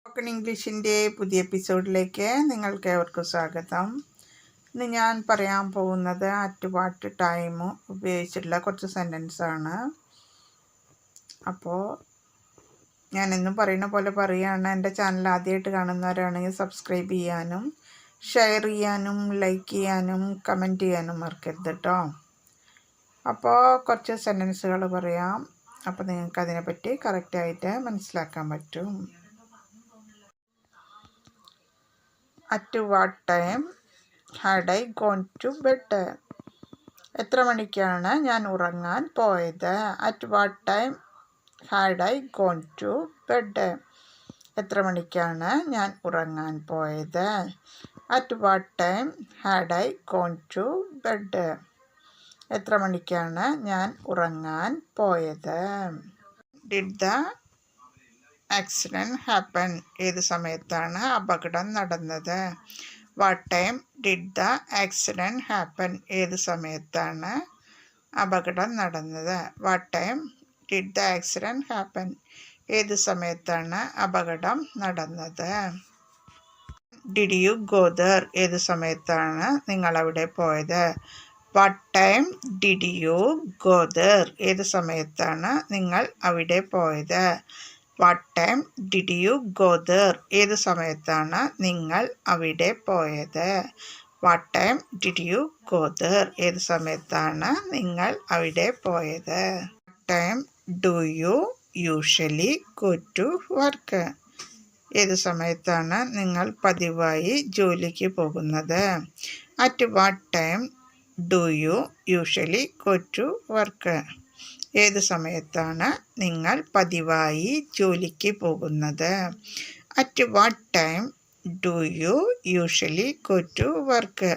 Spoken ഇംഗ്ലീഷിന്റെ പുതിയ എപ്പിസോഡിലേക്ക് നിങ്ങൾക്ക് ഏവർക്കും സ്വാഗതം. ഇന്ന് ഞാൻ പറയാൻ പോകുന്നത് അറ്റ് വാട്ട് ടൈം ഉപയോഗിച്ചിട്ടുള്ള കുറച്ച് സെന്റൻസ് ആണ് അപ്പോൾ ഞാൻ എന്നും പറയുന്ന പോലെ പറയുകയാണ്. എന്റെ ചാനൽ ആദ്യമായിട്ട് കാണുന്നവരാണെങ്കിൽ സബ്സ്ക്രൈബ് ചെയ്യാനും ഷെയർ ചെയ്യാനും ലൈക്ക് ചെയ്യാനും കമന്റ് ചെയ്യാനും മറക്കരുത് കേട്ടോ അപ്പോൾ കുറച്ച് സെന്റൻസുകൾ പറയാം. അപ്പോൾ നിങ്ങൾക്ക് അതിനെപ്പറ്റി കറക്റ്റായിട്ട് മനസ്സിലാക്കാൻ പറ്റും. At what time had I gone to bed എത്ര മണിക്കാണ് ഞാൻ ഉറങ്ങാൻ പോയത്? At what time had I gone to bed എത്ര മണിക്കാണ് ഞാൻ ഉറങ്ങാൻ പോയത്? At what time had I gone to bed എത്ര മണിക്കാണ് ഞാൻ ഉറങ്ങാൻ പോയത്? ഡിഡ് ദ ആക്സിഡന്റ് ഹാപ്പൻ ഏത് സമയത്താണ് അപകടം നടന്നത്? What time did the accident happen ഏത് സമയത്താണ് അപകടം നടന്നത്? What time did the accident happen ഏത് സമയത്താണ് അപകടം നടന്നത്? ഡിഡ് യു ഗോദർ ഏത് സമയത്താണ് നിങ്ങൾ അവിടെ പോയത്? What time did you go there ഏത് സമയത്താണ് നിങ്ങൾ അവിടെ പോയത്? What time did you go there ഏത് സമയത്താണ് നിങ്ങൾ അവിടെ പോയത്? What time did you go there ഏത് സമയത്താണ് നിങ്ങൾ അവിടെ പോയത്? Time do you usually go to work ഏത് സമയത്താണ് നിങ്ങൾ പതിവായി ജോലിക്ക് പോകുന്നത്? At what time do you usually go to work ഏത് സമയത്താണ് നിങ്ങൾ പതിവായി ജോലിക്ക് പോകുന്നത്? At what time do you usually go to work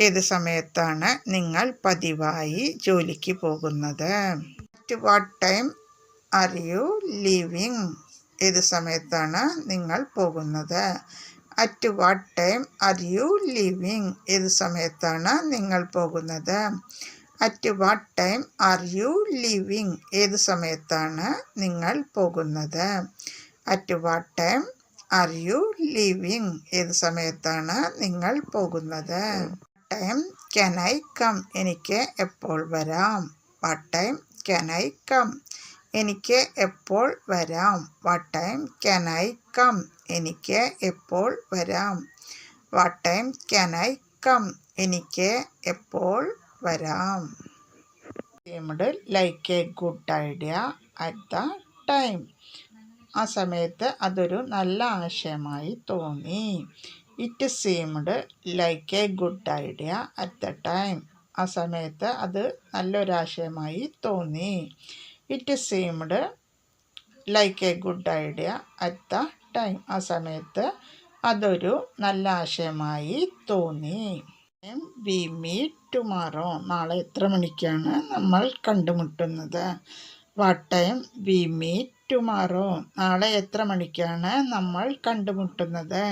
ഏത് സമയത്താണ് നിങ്ങൾ പതിവായി ജോലിക്ക് പോകുന്നത്? At what time are you leaving ഏത് സമയത്താണ് നിങ്ങൾ പോകുന്നത്? At what time are you leaving ഏത് സമയത്താണ് നിങ്ങൾ പോകുന്നത്? At what time are you living ഏത് സമയത്താണ് നിങ്ങൾ പോകുന്നത്? At what time are you living ഏത് സമയത്താണ് നിങ്ങൾ പോകുന്നത്? ടൈം ക്യാൻ ഐ കം എനിക്ക് എപ്പോൾ വരാം? What time can I come എനിക്ക് എപ്പോൾ വരാം? What time can I come എനിക്ക് എപ്പോൾ വരാം? What time can I come എനിക്ക് എപ്പോൾ വരാം. നമ്മുടെ like a good idea at the time ആ സമയത്ത് അതൊരു നല്ല ആശയമായി തോന്നി. It seemed like a good idea at the time ആ സമയത്ത് അത് നല്ലൊരാശയമായി തോന്നി. It seemed like a good idea at the time ആ സമയത്ത് അതൊരു നല്ല ആശയമായി തോന്നി. We meet tomorrow. നാളെ എത്ര മണിക്കാണ് നമ്മൾ കണ്ടുമുട്ടുന്നത്? What time we meet tomorrow. നാളെ എത്ര മണിക്കാണ് നമ്മൾ കണ്ടുമുട്ടുന്നത്?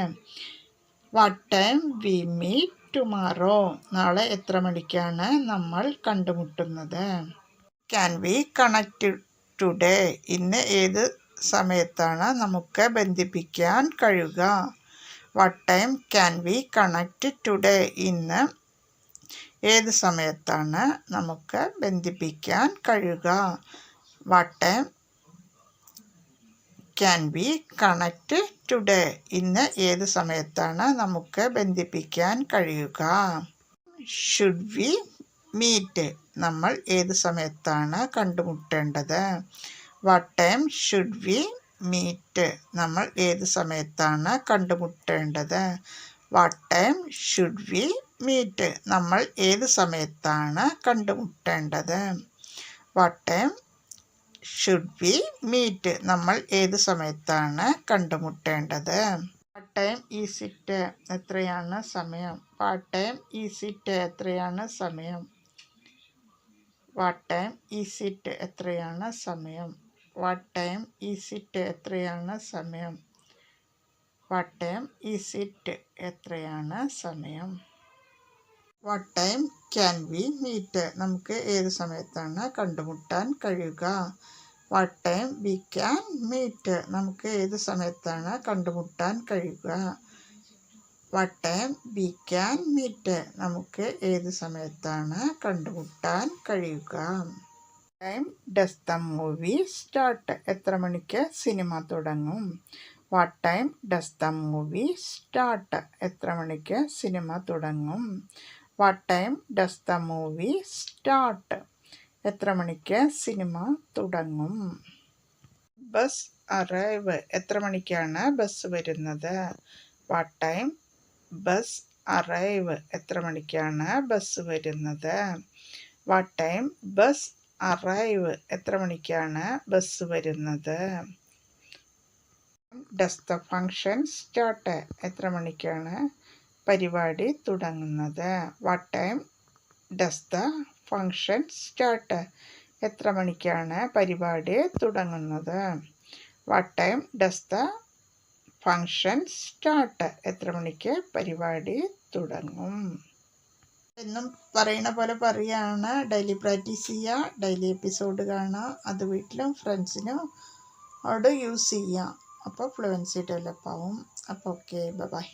What time we meet tomorrow. നാളെ എത്ര മണിക്കാണ് നമ്മൾ കണ്ടുമുട്ടുന്നത്? Can we connect today. ഇന്ന് ഏത് സമയത്താണ് നമുക്ക് ബന്ധിപ്പിക്കാൻ കഴിയുക? What time can we connect today ഇന്ന് ഏത് സമയത്താണ് നമുക്ക് ബന്ധിപ്പിക്കാൻ കഴിയുക? What time can we connect today ഇന്ന് ഏത് സമയത്താണ് നമുക്ക് ബന്ധിപ്പിക്കാൻ കഴിയുക? ഷുഡ് വി മീറ്റ് നമ്മൾ ഏത് സമയത്താണ് കണ്ടുമുട്ടേണ്ടത്? What time should we meet നമ്മൾ ഏത് സമയത്താണ് കണ്ടുമുട്ടേണ്ടത്? What time should we meet നമ്മൾ ഏത് സമയത്താണ് കണ്ടുമുട്ടേണ്ടത്? What time should we meet നമ്മൾ ഏത് സമയത്താണ് കണ്ടുമുട്ടേണ്ടത്? പാർട്ട് ടൈം ഈസിറ്റ് എത്രയാണ് സമയം? പാർട്ട് ടൈം ഈസിറ്റ് എത്രയാണ് സമയം? വാട്ട് ടൈം ഈസ് ഇറ്റ് എത്രയാണ് സമയം? വാട്ട് ടൈം ഈസ് ഇറ്റ് എത്രയാണ് സമയം? വാട്ട് ടൈം ഈസ് ഇറ്റ് എത്രയാണ് സമയം? What time can we meet നമുക്ക് ഏത് സമയത്താണ് കണ്ടുമുട്ടാൻ കഴിയുക? What time we can meet നമുക്ക് ഏത് സമയത്താണ് കണ്ടുമുട്ടാൻ കഴിയുക? What time we can meet നമുക്ക് ഏത് സമയത്താണ് കണ്ടുമുട്ടാൻ കഴിയുക? Time does the movie start എത്ര മണിക്ക് സിനിമ തുടങ്ങും? What time does the movie start എത്ര മണിക്ക് സിനിമ തുടങ്ങും? What time does the movie start എത്ര മണിക്ക് സിനിമ തുടങ്ങും? ബസ് അറൈവ് എത്ര മണിക്കാണ് ബസ് വരുന്നത്? വാട്ട് ടൈം ബസ് അറൈവ് എത്ര മണിക്കാണ് ബസ് വരുന്നത്? വാട്ട് ടൈം ബസ് അറൈവ് എത്ര മണിക്കാണ് ബസ് വരുന്നത്? ഡസ് ദ ഫങ്ഷൻ സ്റ്റാർട്ട് എത്ര മണിക്കാണ് പരിപാടി തുടങ്ങുന്നത്? What time does the function start എത്ര മണിക്കാണ് പരിപാടി തുടങ്ങുന്നത്? What time does the function start എത്ര മണിക്ക് പരിപാടി തുടങ്ങും? എന്നും പറയുന്ന പോലെ പറയുകയാണ് ഡെയിലി പ്രാക്ടീസ് ചെയ്യുക ഡെയിലി എപ്പിസോഡ് കാണുക അത് വീട്ടിലും ഫ്രണ്ട്സിനും അവിടെ യൂസ് ചെയ്യുക അപ്പോൾ ഫ്ലുവൻസി ഡെവലപ്പ് ആവും. അപ്പോൾ ഓക്കെ ബൈ